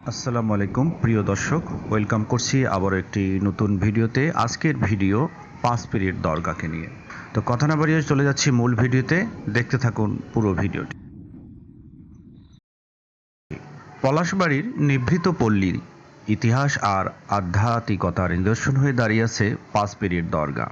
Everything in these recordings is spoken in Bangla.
আসসালামু আলাইকুম, প্রিয় দর্শক। ওয়েলকাম করছি আবার একটি নতুন ভিডিওতে। আজকের ভিডিও পাঁচ পিরিয়ড দরগাকে নিয়ে। তো কথা না বাড়িয়ে চলে যাচ্ছি মূল ভিডিওতে। দেখতে থাকুন পুরো ভিডিওটি। পলাশবাড়ির নিভৃত পল্লীর ইতিহাস আর আধ্যাত্মিকতার নিদর্শন হয়ে দাঁড়িয়েছে পাঁচ পিরিয়ড দরগা।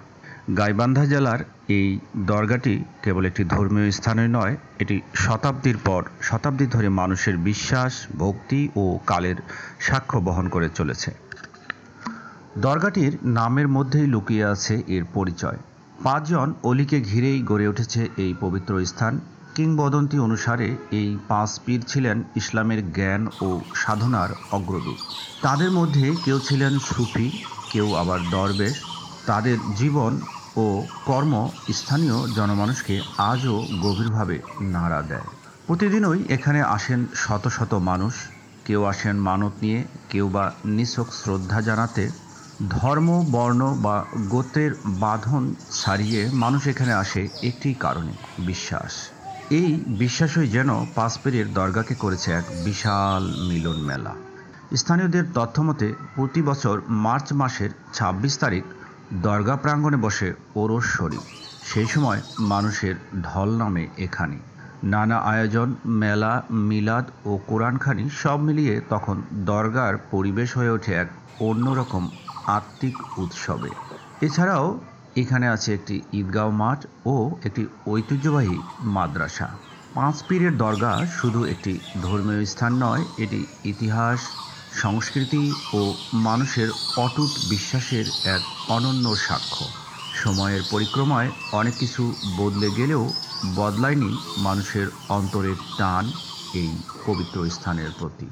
গাইবান্ধা জেলার এই দরগাটি কেবল একটি ধর্মীয় স্থানই নয়, এটি শতাব্দীর পর শতাব্দী ধরে মানুষের বিশ্বাস, ভক্তি ও কালের সাক্ষ্য বহন করে চলেছে। দরগাটির নামের মধ্যেই লুকিয়ে আছে এর পরিচয়। পাঁচজন অলিকে ঘিরেই গড়ে উঠেছে এই পবিত্র স্থান। কিংবদন্তি অনুসারে এই পাঁচ পীর ছিলেন ইসলামের জ্ঞান ও সাধনার অগ্রদূত। তাদের মধ্যে কেউ ছিলেন সুফি, কেউ আবার দরবেশ। তাদের জীবন ও কর্ম স্থানীয় জনমানুষকে আজও গভীরভাবে নাড়া দেয়। প্রতিদিনই এখানে আসেন শত শত মানুষ। কেউ আসেন মানত নিয়ে, কেউ বা নিছক শ্রদ্ধা জানাতে। ধর্ম, বর্ণ বা গোত্রের বাঁধন ছাড়িয়ে মানুষ এখানে আসে একটি কারণে, বিশ্বাস। এই বিশ্বাসই যেন পাঁচপেরের দরগাকে করেছে এক বিশাল মিলন মেলা স্থানীয়দের তথ্যমতে, প্রতি বছর মার্চ মাসের ২৬ তারিখ দরগা প্রাঙ্গণে বসে ওরস সেই সময় মানুষের ঢল নামে এখানে। নানা আয়োজন, মেলা, মিলাদ ও কোরআনখানি সব মিলিয়ে তখন দরগার পরিবেশ হয়ে ওঠে এক অন্যরকম আত্মিক উৎসবে। এছাড়াও এখানে আছে একটি ঈদগাঁও মাঠ ও একটি ঐতিহ্যবাহী মাদ্রাসা। পাঁচ পীরের দরগা শুধু একটি ধর্মীয় স্থান নয়, এটি ইতিহাস সংস্কৃতি ও মানুষের অটুট বিশ্বাসের এক অনন্য সাক্ষ্য। সময়ের পরিক্রমায় অনেক কিছু বদলে গেলেও বদলায়নি মানুষের অন্তরের টান এই পবিত্র স্থানের প্রতি।